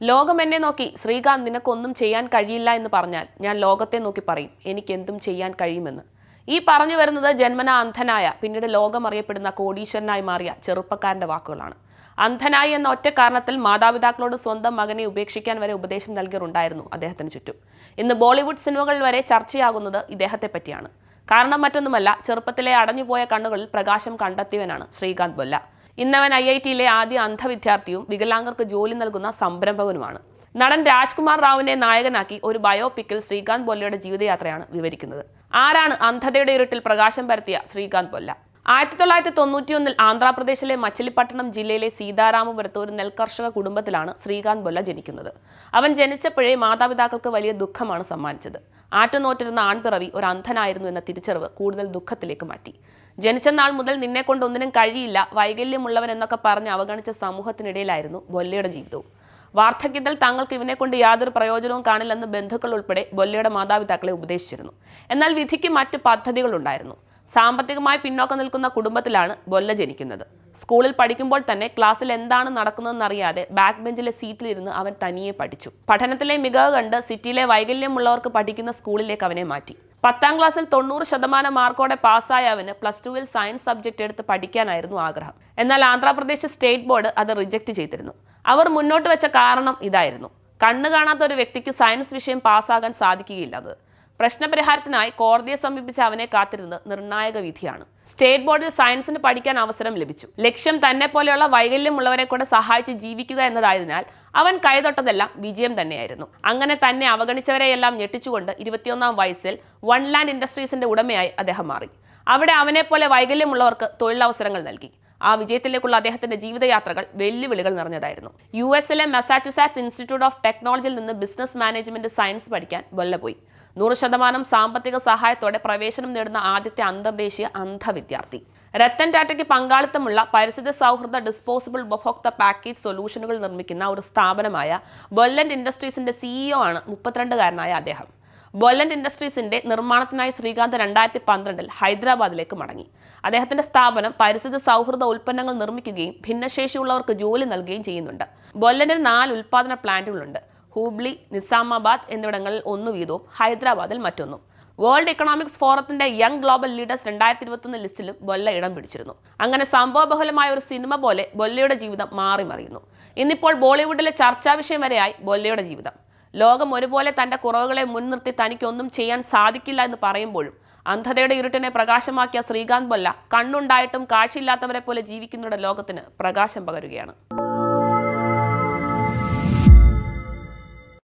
ലോകം എന്നെ നോക്കി ശ്രീകാന്ത് നിനക്കൊന്നും ചെയ്യാൻ കഴിയില്ല എന്ന് പറഞ്ഞാൽ ഞാൻ ലോകത്തെ നോക്കി പറയും. എനിക്ക് എന്തും ചെയ്യാൻ കഴിയുമെന്ന്. ഈ പറഞ്ഞു വരുന്നത് ജന്മന അന്ധനായ പിന്നീട് ലോകം അറിയപ്പെടുന്ന കോടീശ്വരനായി മാറിയ ചെറുപ്പക്കാരന്റെ വാക്കുകളാണ്. അന്ധനായി എന്ന ഒറ്റ കാരണത്തിൽ മാതാപിതാക്കളോട് സ്വന്തം മകനെ ഉപേക്ഷിക്കാൻ വരെ ഉപദേശം നൽകിയിട്ടുണ്ടായിരുന്നു അദ്ദേഹത്തിന് ചുറ്റും. ഇന്ന് ബോളിവുഡ് സിനിമകൾ വരെ ചർച്ചയാകുന്നത് ഇദ്ദേഹത്തെ പറ്റിയാണ്. കാരണം മറ്റൊന്നുമല്ല ചെറുപ്പത്തിലെ അടഞ്ഞുപോയ കണ്ണുകളിൽ പ്രകാശം കണ്ടെത്തിയവനാണ് ശ്രീകാന്ത് ബൊല്ല. ഇന്നവൻ ഐ ഐ ടിയിലെ ആദ്യ അന്ധവിദ്യാർത്ഥിയും വികലാംഗർക്ക് ജോലി നൽകുന്ന സംരംഭകനുമാണ്. നടൻ രാജ്കുമാർ റാവുവിനെ നായകനാക്കി ഒരു ബയോപിക്കിൽ ശ്രീകാന്ത് ബൊല്ലയുടെ ജീവിതയാത്രയാണ് വിവരിക്കുന്നത്. ആരാണ് അന്ധതയുടെ ഇരുട്ടിൽ പ്രകാശം പരത്തിയ ശ്രീകാന്ത് ബൊല്ല? ആയിരത്തി തൊള്ളായിരത്തി തൊണ്ണൂറ്റിയൊന്നിൽ ആന്ധ്രാപ്രദേശിലെ മച്ചിലിപ്പട്ടണം ജില്ലയിലെ സീതാരാമപുരത്ത് ഒരു നെൽകർഷക കുടുംബത്തിലാണ് ശ്രീകാന്ത് ബൊല്ല ജനിക്കുന്നത്. അവൻ ജനിച്ചപ്പോഴേ മാതാപിതാക്കൾക്ക് വലിയ ദുഃഖമാണ് സമ്മാനിച്ചത്. ആറ്റുനോറ്റിരുന്ന ആൺപിറവി ഒരു അന്ധനായിരുന്നു എന്ന തിരിച്ചറിവ് കൂടുതൽ ദുഃഖത്തിലേക്ക് മാറ്റി. ജനിച്ച നാൾ മുതൽ നിന്നെ കൊണ്ട് ഒന്നിനും കഴിയില്ല വൈകല്യമുള്ളവൻ എന്നൊക്കെ പറഞ്ഞ് അവഗണിച്ച സമൂഹത്തിനിടയിലായിരുന്നു ബൊല്ലയുടെ ജീവിതവും. വാർദ്ധക്യത്തിൽ തങ്ങൾക്ക് ഇവനെ കൊണ്ട് യാതൊരു പ്രയോജനവും കാണില്ലെന്ന് ബന്ധുക്കൾ ഉൾപ്പെടെ ബൊല്ലയുടെ മാതാപിതാക്കളെ ഉപദേശിച്ചിരുന്നു. എന്നാൽ വിധിക്ക് മറ്റ് പദ്ധതികളുണ്ടായിരുന്നു സാമ്പത്തികമായി പിന്നോക്കം നിൽക്കുന്ന കുടുംബത്തിലാണ് ബൊല്ല ജനിക്കുന്നത്. സ്കൂളിൽ പഠിക്കുമ്പോൾ തന്നെ ക്ലാസ്സിൽ എന്താണ് നടക്കുന്നതെന്നറിയാതെ ബാക്ക് ബെഞ്ചിലെ സീറ്റിലിരുന്ന് അവൻ തനിയെ പഠിച്ചു. പഠനത്തിലെ മികവ് കണ്ട് സിറ്റിയിലെ വൈകല്യമുള്ളവർക്ക് പഠിക്കുന്ന സ്കൂളിലേക്ക് അവനെ മാറ്റി. പത്താം ക്ലാസ്സിൽ തൊണ്ണൂറ് ശതമാനം മാർക്കോടെ പാസ്സായ അവന് പ്ലസ് ടുവിൽ സയൻസ് സബ്ജക്റ്റ് എടുത്ത് പഠിക്കാനായിരുന്നു ആഗ്രഹം. എന്നാൽ ആന്ധ്രാപ്രദേശ് സ്റ്റേറ്റ് ബോർഡ് അത് റിജക്റ്റ് ചെയ്തിരുന്നു. അവർ മുന്നോട്ട് വെച്ച കാരണം ഇതായിരുന്നു. കണ്ണു കാണാത്ത ഒരു വ്യക്തിക്ക് സയൻസ് വിഷയം പാസ്സാകാൻ സാധിക്കുകയില്ല പ്രശ്നപരിഹാരത്തിനായി കോടതിയെ സമീപിച്ച അവനെ കാത്തിരുന്നത് നിർണായക വിധിയാണ്. സ്റ്റേറ്റ് ബോർഡിൽ സയൻസിന് പഠിക്കാൻ അവസരം ലഭിച്ചു. ലക്ഷ്യം തന്നെ പോലെയുള്ള വൈകല്യമുള്ളവരെ കൂടെ സഹായിച്ച് ജീവിക്കുക എന്നതായതിനാൽ അവൻ കൈതൊട്ടതെല്ലാം വിജയം തന്നെയായിരുന്നു. അങ്ങനെ തന്നെ അവഗണിച്ചവരെയെല്ലാം ഞെട്ടിച്ചുകൊണ്ട് ഇരുപത്തിയൊന്നാം വയസ്സിൽ വൺ ലാൻഡ് ഇൻഡസ്ട്രീസിന്റെ ഉടമയായി അദ്ദേഹം മാറി. അവിടെ അവനെ പോലെ വൈകല്യമുള്ളവർക്ക് തൊഴിലവസരങ്ങൾ നൽകി. ആ വിജയത്തിലേക്കുള്ള അദ്ദേഹത്തിന്റെ ജീവിതയാത്രകൾ വെല്ലുവിളികൾ നിറഞ്ഞതായിരുന്നു. യു എസിലെ മെസാച്ചുസാറ്റ്സ് ഇൻസ്റ്റിറ്റ്യൂട്ട് ഓഫ് ടെക്നോളജിയിൽ നിന്ന് ബിസിനസ് മാനേജ്മെന്റ് സയൻസ് പഠിക്കാൻ വല്ല പോയി നൂറ് ശതമാനം സാമ്പത്തിക സഹായത്തോടെ പ്രവേശനം നേടുന്ന ആദ്യത്തെ അന്തർദേശീയ അന്ധ വിദ്യാർത്ഥി രത്തൻ ടാറ്റയ്ക്ക് പങ്കാളിത്തമുള്ള പരിസ്ഥിതി സൗഹൃദ ഡിസ്പോസിബിൾ ഉപഭോക്ത പാക്കേജ് സൊല്യൂഷനുകൾ നിർമ്മിക്കുന്ന ഒരു സ്ഥാപനമായ ബൊല്ലൻഡ് ഇൻഡസ്ട്രീസിന്റെ സിഇഒ ആണ് മുപ്പത്തിരണ്ടുകാരനായ അദ്ദേഹം. ബൊല്ലൻഡ് ഇൻഡസ്ട്രീസിന്റെ നിർമ്മാണത്തിനായി ശ്രീകാന്ത് രണ്ടായിരത്തി പന്ത്രണ്ടിൽ ഹൈദരാബാദിലേക്ക് മടങ്ങി. അദ്ദേഹത്തിന്റെ സ്ഥാപനം പരിസ്ഥിതി സൗഹൃദ ഉൽപ്പന്നങ്ങൾ നിർമ്മിക്കുകയും ഭിന്നശേഷിയുള്ളവർക്ക് ജോലി നൽകുകയും ചെയ്യുന്നുണ്ട്. ബൊല്ലൻഡിൽ നാല് ഉൽപ്പാദന പ്ലാന്റുകളുണ്ട്. ഹൂബ്ലി നിസാമാബാദ് എന്നിവിടങ്ങളിൽ ഒന്ന് വീതവും ഹൈദരാബാദിൽ മറ്റൊന്നും. വേൾഡ് എക്കണോമിക്സ് ഫോറത്തിന്റെ യങ് ഗ്ലോബൽ ലീഡേഴ്സ് രണ്ടായിരത്തി ഇരുപത്തൊന്ന് ലിസ്റ്റിലും ബൊല്ല ഇടം പിടിച്ചിരുന്നു. അങ്ങനെ സംഭവബഹുലമായ ഒരു സിനിമ പോലെ ബൊല്ലയുടെ ജീവിതം മാറി മറിയുന്നു. ഇന്നിപ്പോൾ ബോളിവുഡിലെ ചർച്ചാ വിഷയം വരെയായി ബൊല്ലയുടെ ജീവിതം. ലോകം ഒരുപോലെ തന്റെ കുറവുകളെ മുൻനിർത്തി തനിക്കൊന്നും ചെയ്യാൻ സാധിക്കില്ല എന്ന് പറയുമ്പോഴും അന്ധതയുടെ ഇരുട്ടിനെ പ്രകാശമാക്കിയ ശ്രീകാന്ത് ബൊല്ല കണ്ണുണ്ടായിട്ടും കാഴ്ചയില്ലാത്തവരെ പോലെ ജീവിക്കുന്നവരുടെ ലോകത്തിന് പ്രകാശം പകരുകയാണ്.